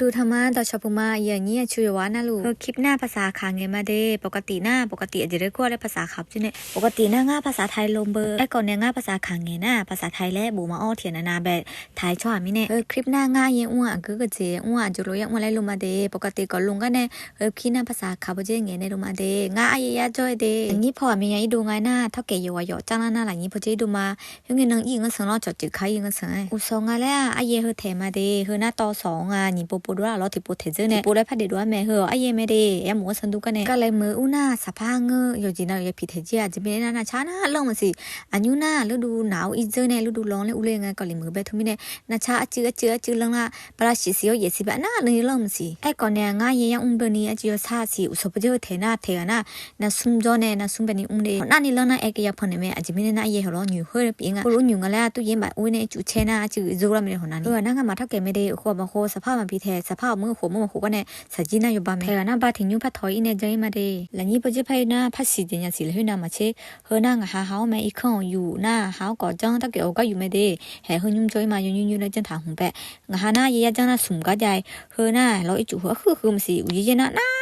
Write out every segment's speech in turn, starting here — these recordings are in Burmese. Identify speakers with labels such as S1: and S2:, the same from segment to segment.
S1: ดูธรรมะต่อชอปมาอย่างนี้ช่วยวานะลูกคลิปหน้าภาษาคางเงมาเดปกติหน้าปกติอาจจะได้กว่าได้ภาษาขับจุเนี่ยปกติหน้าง่าภาษาไทยลมเบอร์ไอ้ก่อนเนี่ยง่าภาษาคางเงหนะภาษาไทยและบูมาอ้อเทียนนาแบบไทยชอบมิเนี่ยเออคลิปหน้าง่าเยังอ้วนก็ก็เจอ้วนจุโรยังอ้วนไรลงมาเดปกติก็ลงกันเนี่ยเออคิดหน้าภาษาขับเจเงในลงมาเดง่าอายยาจ้อยเดอย่างนี้พอมีอย่างดูไงหน้าเท่าแก่อยู่ว่าหยอจ้างหน้าหลังนี้พอเจดูมายังไงนังอีกก็สังรอจอดจืดใครยังก็สังไอ้อุสงอะแล้วอายเฮอเทมาเดเฮอหน้าตอสองอะညီပိုပိုတို့ကတော့ဒီပိုထဲစနဲ့ပိုလည်းဖတ်တယ်တော့မယ်ဟောအရင်မဲတဲ့ရမောစန်တုကနေကလည်းမဦးနာစဖာငယောဂျီနာရဖြစ်တဲ့ကြီးအဂျမင်းနာချာနာလုံးမစီအညူနာလူဒူနာဦးအစ်ဇနဲ့လူဒူလောင်းလေဦးလေငါကလည်းမပဲထမင်းနဲ့နချာအချီအချီအချီလုံးလာပရရှိစီရောရေစီပါနာလေလုံးမစီအဲ့ကောနေငါရေရအောင်ပနီအချီရဆာစီဥစပကြထဲနာထဲနာနဆုမ်ဂျောနေနဆုမ်ပနီဦးလေနာနီလုံးနာအဲ့ကရဖနေမဲအဂျမင်းနာအရေဟောညူဟောပြင်းကကိုလိုညူငလာသူရင်ပါဦးနေကျူချဲနာအချီဇိုရမနေဟောနာနီဟောနာငါမထောက်ကေမဲတဲ့ခေါ်မခေါ်စဖာမပြီးတဲ့စဖာမခေါ်မခေါ်ကနေစကြီးနာရပါမဲနာဘာတင်ညူဖတ်ထော်အင်းနေဂျိမတဲ့လညိပကြဖိုင်နာဖတ်စီတင်ရစီလဟနာမချေဟနာငါဟာဟောင်းမဲအခွန်ယူနာဟောင်းကောကြောင်းတက်ကေအောကယူမဲတဲ့ဟဲဟွန်ညုံဂျိမယွညွညွနဲ့ကျန်တာဟုံပဲငါဟာနာရေရကြောင်းနာဆုမ်ကကြိုင်ဟနာလောအချူဟခုခုမစီဦးရနာနာနီခုလာမစီကျူတော့ကဟနာတက်ကေပင်းနီအယေထောနေဘာသူဆိုဘယလင်းကဆိုကငိုင်းနာကုမ်သေးငါစနောကထော်ရလေမဲတီဂျောပင်းဆု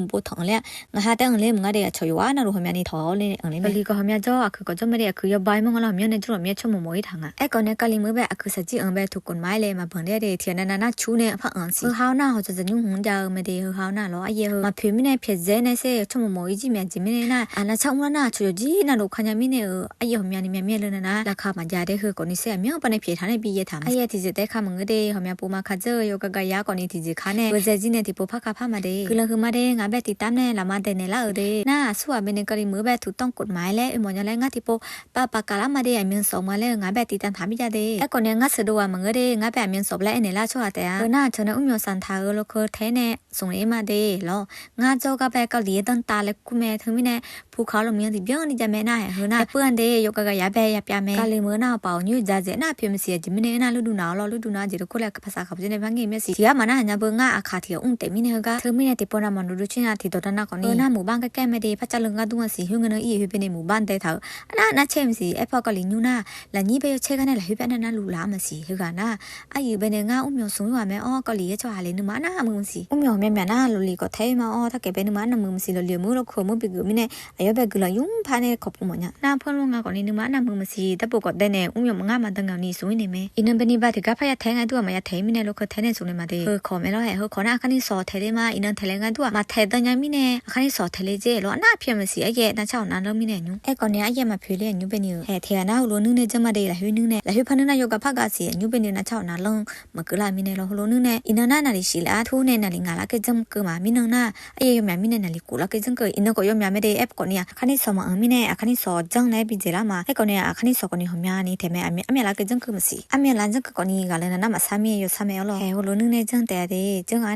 S1: မ်ပိုထောင်းလေငါဟာတန်လေငါတဲ့ချော်ရွာနာလိုဟမြနီထော်လေအင်လေလီကဟမြကြောအခုကကြမတဲ့အခုရဘိုင်မငလာမြနဲ့ကျတော့မြချမမွေးထားငါအဲ့ကောနဲ့ကလီမွေးပဲအခုစကြည့်အောင်ပဲသူကွန်မိုင်းလေမဘန်တဲ့တဲ့ထနနာနာချူနေအဖအန်စီဟောင်းနာဟောစညုံဟွန်ကြောင်မတဲ့ဟောင်းနာလောအယေမဖေမနဲ့ဖြစ်စဲနေစေချမမွေးကြီးမြကြီးမနေနာအနာချောင်းနာချူကြီးနာလိုခညာမင်းနဲ့အယေဟမြနီမြမြလနနာလက်ခမကြတဲ့ဟကိုနိစေမြောပနေပြေထားနေပြီးရထားအယေတီစတဲ့ခမငတဲ့ဟမြပူမခကြယောကကရကောနိတီစခါနဲ့ဝဇကြီးနဲ့ဒီပိုဖခဖမတဲ့ကလခမတဲ့ငါပဲတီတမ်းနဲ့လာမတဲ့နဲ့လာတဲ့နာဆူအမင်းကလီမွေးပဲသူတောင်းကွန်မိုင်းလေအမောညာလဲငါတီပိုပပကလာမတဲ့အမြင်ဆောင်မလဲငါပဲတီတမ်းထားမိကြတဲ့အကောနဲ့ငါစတော့မငတဲ့ငါပဲအမြင်ဆော့ပလဲအနေလာချောတဲ့ဘနာချနဥမျိုးစန်ထားလို့ခထဲနဲ့စုံလေးမတဲ့လောငါကြောကပဲကလီတန်တာလဲကုမဲထမင်းနဲ့ဖူခါလို့မြင်ဒီပြောင်းနေကြမဲနာဟဲ့ဟနာပွန်တဲ့ယောကကရပဲရပြမဲကလီမနာပေါညွကြစေနာဖြစ်မစီဂျမနေနာလူဒူနာလောလူဒူနာဂျီကိုလက်ဖဆာခပ်စနေဘငေမျက်စီဒီကမနာညာဘငါအခါတီအုံတဲမီနေကထမင်းနဲ့ဒီပေါ်နာမနူလူချင်းအတီတော်တနာကောနေနာမူဘန်ကကဲမဲတဲ့ဖချလုံငါတူမစီဟွငနအီဟွပြနေမူဘန်တဲ့ထားအနာနာချဲမစီအဖောက်ကလီညူနာလာညီပဲချဲကနေလာဟွပြနေနာလူလာမစီဟွကနာအယူပဲနေငါဥမျိုးဆုံးရမယ်အော်ကလီရဲ့ချွာလေနမနာမူစီဥမျိုးမြမြနာလူလီကိုထဲမအော်တကဲပဲနမနာမူစီလို့လီမူလို့ခုမှုပြီကူမင်းနဲ့အရဘက်ကလယုံဖာနေခပ်မညာနာဖုံးလုံးငါကောနေနမနာမူမစီတပုတ်ကတဲ့နေဥမျိုးငါမတန်ကောင်နီဆိုနေမယ်အင်းဘနီဘာတကဖရထဲငါတူမရထဲမင်းနဲ့လို့ခထဲနေဆိုနေမှာတဲ့ဟခေါ်မယ်လို့ဟဲ့ဟခေါ်နာခဏစောထဲလေးမှာအင်းထဲလေးငါတူမထဲတညာမီနဲ့အခဏစောထဲလေးကျဲလို့အနာဖြစ်မစီအရဲ့နာချောင်းနာလုံးမီနဲ့ညူအဲ့ကောနေအရဲ့မဖေးလေးညူပနေဟဲ့ထဲနာဟလိုနုနဲ့ကျမတဲ့လာဟွနုနဲ့လာဟွဖနနာယောကဖကစီညူပနေနာချောင်းနာလုံးမကလာမီနဲ့လို့ဟလိုနုနဲ့အင်းနာနာလီရှိလာထိုးနဲ့နာလီငါလာကကြမ်ကမာမီနနာအရဲ့ယမမီနဲ့နာလီကိုလာကကြမ်ကအင်းကိုယမမတဲ့ app ကောနေခဏစောမအမီနဲ့အခဏစောဂျန်လဲပြီးကြလာမှာအဲ့ကောနေအခဏစောကောနေဟမြာနေထဲမဲ့အမေအမေလာကကြမ်ကမစီအမေလန်ကြမ်ကောနေကလည်းနာမဆာမီရဆာမေလောဟဲဟလိုနုနဲ့ဂျန်တဲ့တဲ့ဂျန်က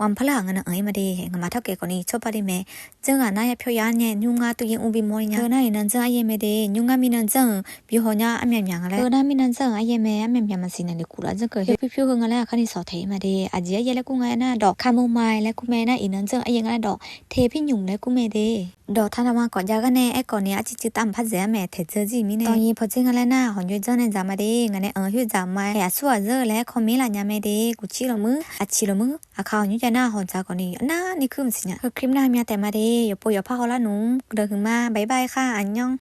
S1: နေကလာကဖတ်တော့ဦးနဲ့သူရင်ရင်ရင်လဲပါဦးနဲ့ဝန်ဖလာငနအိမတဲ့ငမထောက်ကေကောနေချောပါလိမဲကျန်ကနာရဖြောရညညူငါတူရင်ဦးပြီးမောညာနာရင်နန်ဇာရဲ့မဲတဲ့ညူငါမီနန်ဇန်ပြီးဟောညာအမြမြငါလဲနာမီနန်ဇန်အရဲ့မဲအမြမြမစီနေလေကူလာဇကဟပြဖြိုငါလဲခဏစော်ထေးမဲတဲ့အကြီးရဲ့လဲကူငါနာတော့ခမုံမိုင်လဲကူမဲနာအင်းနန်ဇန်အရဲ့ငါတော့ထေဖိညုံလဲကူမဲတဲ့ဒေါ်ထနာမကောကြကနေအကောနေအချစ်ချစ်တမ်ဖတ်ဇဲမဲထဲချကြီးမီနေတော်ရင်ဖချင်းကလည်းနာဟွန်ကျွန်းနေကြမှာတဲ့ငါနဲ့အဟွကြမိုင်းရဆွာဇဲလဲခွန်မီလာညာမဲတဲ့ကူချီလိုမအချီလိုမအခေါညကြနာဟွန်ကြကောနေအနာနိခုမစညာခရစ်နာမြတ်တယ်မတဲ့ရပိုရဖာဟောလာနုဒခမဘိုင်ဘိုင်ခါအညောင်